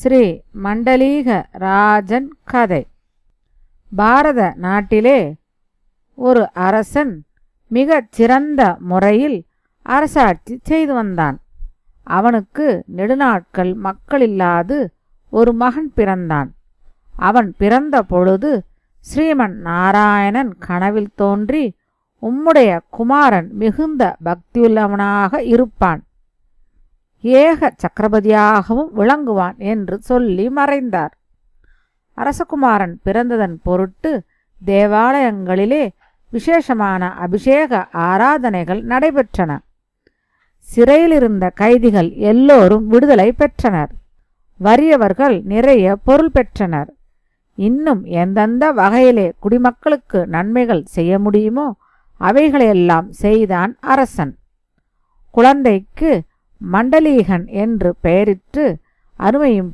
ஸ்ரீ மண்டலீக ராஜன் கதை. பாரத நாட்டிலே ஒரு அரசன் மிகச் சிறந்த முறையில் அரசாட்சி செய்து வந்தான். அவனுக்கு நெடுநாட்கள் மக்களில்லாது ஒரு மகன் பிறந்தான். அவன் பிறந்த பொழுது ஸ்ரீமன் நாராயணன் கனவில் தோன்றி உம்முடைய குமாரன் மிகுந்த பக்தியுள்ளவனாக இருப்பான். ஏக சக்கரபதியாகவும் விளங்குவான் என்று சொல்லி மறைந்தார். அரசகுமாரன் பிறந்ததன் பொருட்டு தேவாலயங்களிலே விசேஷமான அபிஷேக ஆராதனைகள் நடைபெற்றன. சிறையிலிருந்த கைதிகள் எல்லோரும் விடுதலை பெற்றனர். வறியவர்கள் நிறைய பொருள் பெற்றனர். இன்னும் எந்தெந்த வகையிலே குடிமக்களுக்கு நன்மைகள் செய்ய முடியுமோ அவைகளையெல்லாம் செய்தான் அரசன். குழந்தைக்கு மண்டலீகன் என்று பெயரிட்டு அருமையும்